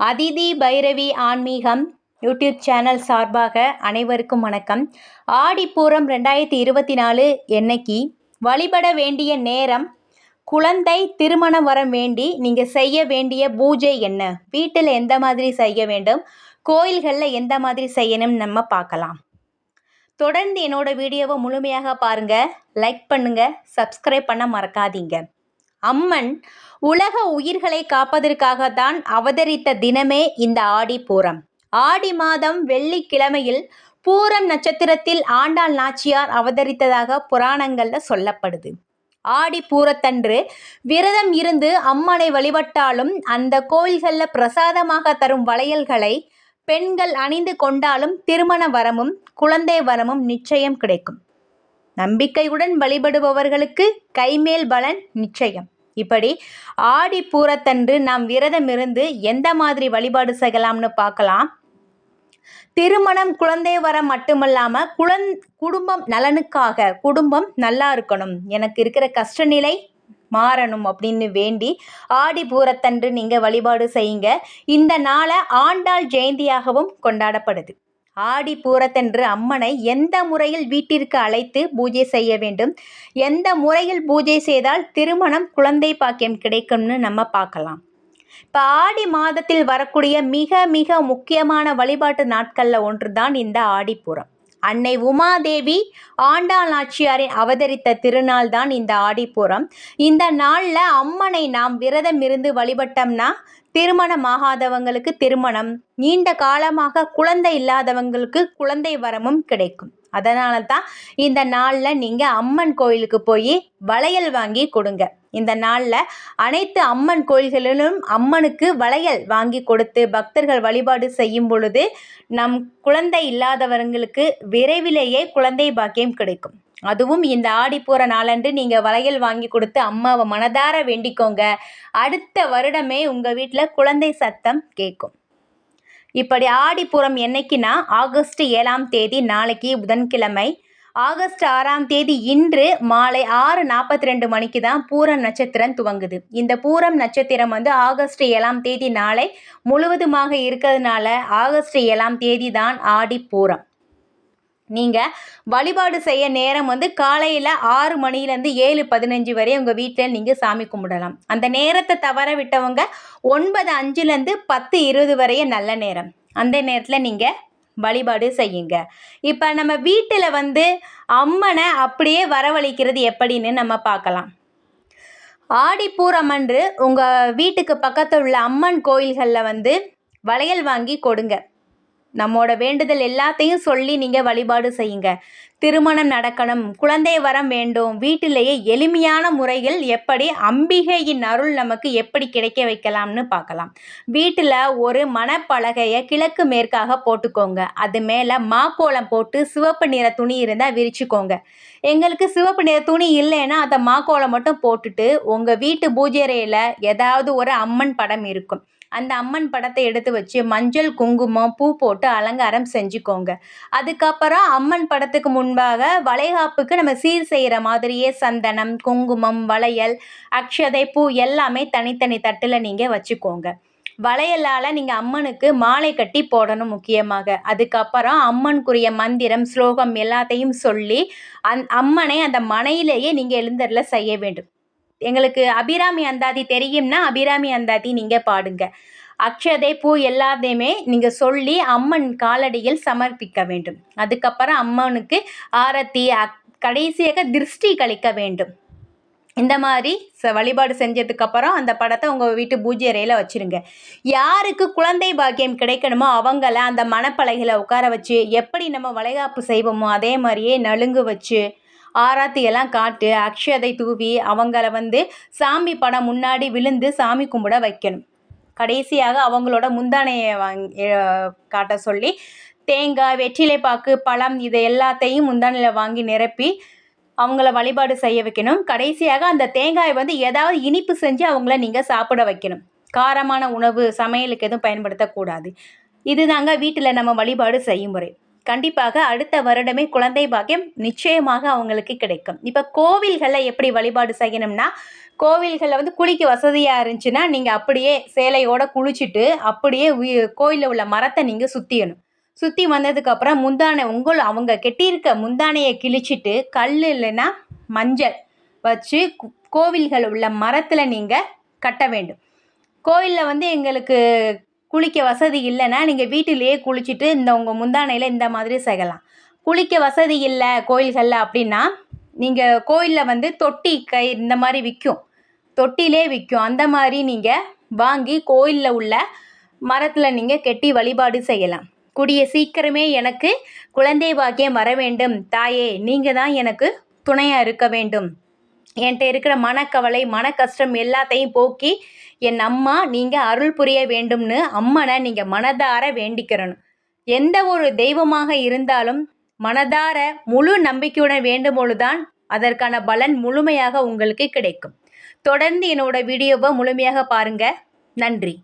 அதிதி பைரவி ஆன்மீகம் YouTube channel சார்பாக அனைவருக்கும் வணக்கம். ஆடிப்பூரம் ரெண்டாயிரத்தி இருபத்தி நாலு என்னைக்கு வழிபட வேண்டிய நேரம் குழந்தை திருமணம் வர வேண்டி நீங்கள் செய்ய வேண்டிய பூஜை என்ன? வீட்டில் எந்த மாதிரி செய்ய வேண்டும்? கோயில்களில் எந்த மாதிரி செய்யணும்னு நம்ம பார்க்கலாம். தொடர்ந்து என்னோட வீடியோவை முழுமையாக பாருங்கள் லைக் பண்ணுங்கள் சப்ஸ்கிரைப் பண்ண மறக்காதீங்க. அம்மன் உலக உயிர்களை காப்பதற்காகத்தான் அவதரித்த தினமே இந்த ஆடி பூரம். ஆடி மாதம் வெள்ளிக்கிழமையில் பூரம் நட்சத்திரத்தில் ஆண்டாள் நாச்சியார் அவதரித்ததாக புராணங்கள்ல சொல்லப்படுது. ஆடி பூரத்தன்று விரதம் இருந்து அம்மனை வழிபட்டாலும் அந்த கோயில்களில் பிரசாதமாக தரும் வளையல்களை பெண்கள் அணிந்து கொண்டாலும் திருமண வரமும் குழந்தை வரமும் நிச்சயம் கிடைக்கும். நம்பிக்கையுடன் வழிபடுபவர்களுக்கு கைமேல் பலன் நிச்சயம். இப்படி ஆடி பூரத்தன்று நாம் விரதம் இருந்து எந்த மாதிரி வழிபாடு செய்யலாம்னு பார்க்கலாம். திருமணம் குழந்தை வர மட்டுமல்லாமல் குழந் குடும்பம் நலனுக்காக குடும்பம் நல்லா இருக்கணும். எனக்கு இருக்கிற கஷ்டநிலை மாறணும் அப்படின்னு வேண்டி ஆடி பூரத்தன்று நீங்கள் வழிபாடு செய்யுங்க. இந்த நாளை ஆண்டாள் ஜெயந்தியாகவும் கொண்டாடப்படுது. ஆடி பூரத்தன்று அம்மனை எந்த முறையில் வீட்டிற்கு அழைத்து பூஜை செய்ய வேண்டும்? எந்த முறையில் பூஜை செய்தால் திருமணம் குழந்தை பாக்கியம் கிடைக்கும்னு நம்ம பார்க்கலாம். இப்போ ஆடி மாதத்தில் வரக்கூடிய மிக மிக முக்கியமான வழிபாட்டு நாட்களில் ஒன்று தான் இந்த ஆடிப்பூரம் அன்னை உமாதேவி ஆண்டாள் நாச்சியாரை அவதரித்த திருநாள் தான் இந்த ஆடிப்பூரம். இந்த நாளில் அம்மனை நாம் விரதம் இருந்து வழிபட்டோம்னா திருமணமாகாதவங்களுக்கு திருமணம் நீண்ட காலமாக குழந்தை இல்லாதவங்களுக்கு குழந்தை வரமும் கிடைக்கும். அதனால தான் இந்த நாளில் நீங்கள் அம்மன் கோயிலுக்கு போய் வளையல் வாங்கி கொடுங்க. இந்த நாளில் அனைத்து அம்மன் கோயில்களிலும் அம்மனுக்கு வளையல் வாங்கி கொடுத்து பக்தர்கள் வழிபாடு செய்யும் பொழுது நம் குழந்தை இல்லாதவர்களுக்கு விரைவிலேயே குழந்தை பாக்கியம் கிடைக்கும். அதுவும் இந்த ஆடிப்பூர நாளன்று நீங்கள் வளையல் வாங்கி கொடுத்து அம்மாவை மனதார வேண்டிக்கோங்க. அடுத்த வருடமே உங்கள் வீட்டில் குழந்தை சத்தம் கேட்கும். இப்படி ஆடிப்புறம் என்னைக்குன்னா ஆகஸ்ட் ஏழாம் தேதி நாளைக்கு புதன்கிழமை. ஆகஸ்ட் ஆறாம் தேதி இன்று மாலை ஆறு நாற்பத்தி ரெண்டு மணிக்கு தான் பூரம் நட்சத்திரம் துவங்குது. இந்த பூரம் நட்சத்திரம் வந்து ஆகஸ்ட் ஏழாம் தேதி நாளை முழுவதுமாக இருக்கிறதுனால ஆகஸ்ட் ஏழாம் தேதி தான் ஆடி பூரம் நீங்கள் வழிபாடு செய்ய நேரம் வந்து காலையில் ஆறு மணிலேருந்து ஏழு பதினஞ்சு வரை உங்கள் வீட்டில் நீங்கள் சாமி கும்பிடலாம். அந்த நேரத்தை தவற விட்டவங்க ஒன்பது அஞ்சுலேருந்து பத்து இருபது வரைய நல்ல நேரம். அந்த நேரத்தில் நீங்கள் வழிபாடு செய்யுங்க. இப்போ நம்ம வீட்டில் வந்து அம்மனை அப்படியே வரவழைக்கிறது எப்படின்னு நம்ம பார்க்கலாம். ஆடிப்பூரம் அன்று உங்கள் வீட்டுக்கு பக்கத்தில் உள்ள அம்மன் கோயில்களில் வந்து வளையல் வாங்கி கொடுங்க. நம்மோட வேண்டுதல் எல்லாத்தையும் சொல்லி நீங்கள் வழிபாடு செய்யுங்க. திருமணம் நடக்கணும் குழந்தை வரம் வேண்டும் வீட்டிலேயே எளிமையான முறையில் எப்படி அம்பிகையின் அருள் நமக்கு எப்படி கிடைக்க வைக்கலாம்னு பார்க்கலாம். வீட்டில் ஒரு மணப்பலகையை கிழக்கு மேற்காக போட்டுக்கோங்க. அது மேலே மாக்கோளம் போட்டு சிவப்பு நிற துணி இருந்தால் விரிச்சுக்கோங்க. எங்களுக்கு சிவப்பு நிற துணி இல்லைன்னா அதை மாக்கோளம் மட்டும் போட்டுட்டு உங்கள் வீட்டு பூஜை அறையில் ஏதாவது ஒரு அம்மன் படம் இருக்கும். அந்த அம்மன் படத்தை எடுத்து வச்சு மஞ்சள் குங்குமம் பூ போட்டு அலங்காரம் செஞ்சுக்கோங்க. அதுக்கப்புறம் அம்மன் படத்துக்கு முன்பாக வளைகாப்புக்கு நம்ம சீர் செய்கிற மாதிரியே சந்தனம் குங்குமம் வளையல் அக்ஷதை பூ எல்லாமே தனித்தனி தட்டில் நீங்கள் வச்சுக்கோங்க. வளையலால் நீங்கள் அம்மனுக்கு மாலை கட்டி போடணும் முக்கியமாக. அதுக்கப்புறம் அம்மனுக்குரிய மந்திரம் ஸ்லோகம் எல்லாத்தையும் சொல்லி அந் அம்மனை அந்த மனையிலேயே நீங்கள் எழுந்தரில் செய்ய வேண்டும். எங்களுக்கு அபிராமி அந்தாதி தெரியும்னா அபிராமி அந்தாதி நீங்கள் பாடுங்க. அக்ஷதை பூ எல்லாத்தையுமே நீங்கள் சொல்லி அம்மன் காலடியில் சமர்ப்பிக்க வேண்டும். அதுக்கப்புறம் அம்மனுக்கு ஆரத்தி கடைசியாக திருஷ்டி கழிக்க வேண்டும். இந்த மாதிரி ச வழிபாடு செஞ்சதுக்கப்புறம் அந்த படத்தை உங்கள் வீட்டு பூஜை அறையில் வச்சுருங்க. யாருக்கு குழந்தை பாக்கியம் கிடைக்கணுமோ அவங்கள அந்த மணப்பலகையில் உட்கார வச்சு எப்படி நம்ம வளைகாப்பு செய்வோமோ அதே மாதிரியே நலுங்கு வச்சு ஆராத்தி எல்லாம் காட்டு அக்ஷதை தூவி அவங்கள வந்து சாமி படம் முன்னாடி விழுந்து சாமி கும்பிட வைக்கணும். கடைசியாக அவங்களோட முந்தானையை வாங்கி காட்ட சொல்லி தேங்காய் வெற்றிலை பாக்கு பழம் இதை எல்லாத்தையும் முந்தானையில் வாங்கி நிரப்பி அவங்கள வழிபாடு செய்ய வைக்கணும். கடைசியாக அந்த தேங்காயை வந்து ஏதாவது இனிப்பு செஞ்சு அவங்கள நீங்கள் சாப்பிட வைக்கணும். காரமான உணவு சமையலுக்கு எதுவும் பயன்படுத்தக்கூடாது. இதுதாங்க வீட்டில் நம்ம வழிபாடு செய்யும் முறை. கண்டிப்பாக அடுத்த வருடமே குழந்தை பாக்கியம் நிச்சயமாக அவங்களுக்கு கிடைக்கும். இப்போ கோவில்களை எப்படி வழிபாடு செய்யணும்னா கோவில்களில் வந்து குளிக்க வசதியாக இருந்துச்சுன்னா நீங்கள் அப்படியே சேலையோட குளிச்சுட்டு அப்படியே கோயிலில் உள்ள மரத்தை நீங்கள் சுற்றியணும் சுற்றி வந்ததுக்கப்புறம் முந்தானை உங்கள் அவங்க கெட்டியிருக்க முந்தானையை கிழிச்சிட்டு கல் இல்லைன்னா மஞ்சள் வச்சு கோவில்கள் உள்ள மரத்தில் நீங்கள் கட்ட வேண்டும். கோயிலில் வந்து எங்களுக்கு குளிக்க வசதி இல்லைன்னா நீங்கள் வீட்டிலேயே குளிச்சுட்டு இந்த உங்கள் முந்தானையில் இந்த மாதிரி செய்யலாம். குளிக்க வசதி இல்லை கோயில்களில் அப்படின்னா நீங்கள் கோயிலில் வந்து தொட்டி கை இந்த மாதிரி விற்கும் தொட்டிலே விற்கும் அந்த மாதிரி நீங்கள் வாங்கி கோயிலில் உள்ள மரத்தில் நீங்கள் கெட்டி வழிபாடு செய்யலாம். கூடிய சீக்கிரமே எனக்கு குழந்தை பாக்கியம் வர வேண்டும். தாயே நீங்கள் தான் எனக்கு துணையாக இருக்க வேண்டும். என்கிட்ட இருக்கிற மனக்கவலை மன கஷ்டம் எல்லாத்தையும் போக்கி என் அம்மா நீங்கள் அருள் புரிய வேண்டும்னு அம்மனை நீங்கள் மனதார வேண்டிக்கிறணும். எந்த ஒரு தெய்வமாக இருந்தாலும் மனதார முழு நம்பிக்கையுடன் வேண்டும் பொழுதுதான் அதற்கான பலன் முழுமையாக உங்களுக்கு கிடைக்கும். தொடர்ந்து என்னோட வீடியோவை முழுமையாக பாருங்கள் நன்றி.